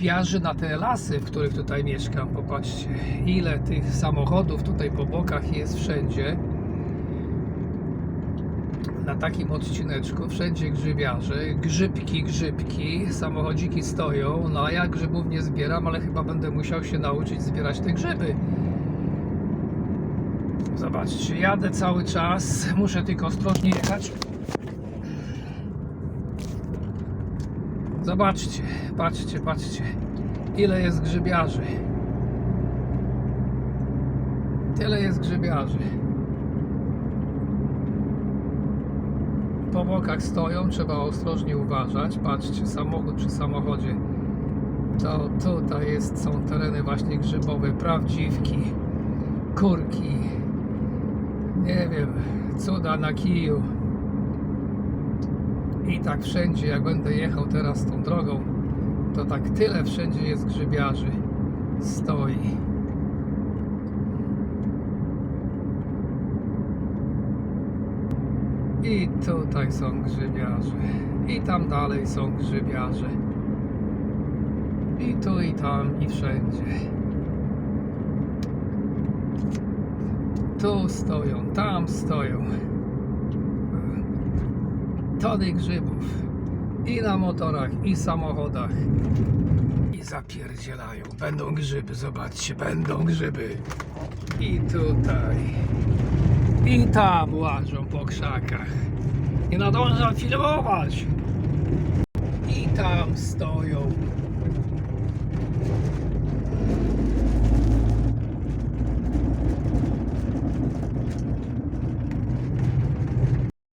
grzybiarzy na te lasy, w których tutaj mieszkam. Popatrzcie, ile tych samochodów tutaj po bokach jest wszędzie. Na takim odcineczku wszędzie grzybiarze, grzybki, grzybki, samochodziki stoją. No a ja grzybów nie zbieram, ale chyba będę musiał się nauczyć zbierać te grzyby. Zobaczcie, jadę cały czas, muszę tylko ostrożnie jechać. Zobaczcie, patrzcie, patrzcie, ile jest grzybiarzy. Tyle jest grzybiarzy. Po bokach stoją, trzeba ostrożnie uważać. Patrzcie, samochód przy samochodzie. To tutaj jest, są tereny właśnie grzybowe, prawdziwki, kurki, nie wiem, cuda na kiju. I tak wszędzie, jak będę jechał teraz tą drogą, to tak tyle wszędzie jest grzybiarzy. Stoi. I tutaj są grzybiarze. I tam dalej są grzybiarze. I tu, i tam, i wszędzie. Tu stoją, tam stoją. Tony grzybów. I na motorach, i samochodach. I zapierdzielają. Będą grzyby, zobaczcie, będą grzyby. I tutaj. I tam łażą po krzakach. Nie nadążam filmować. I tam stoją.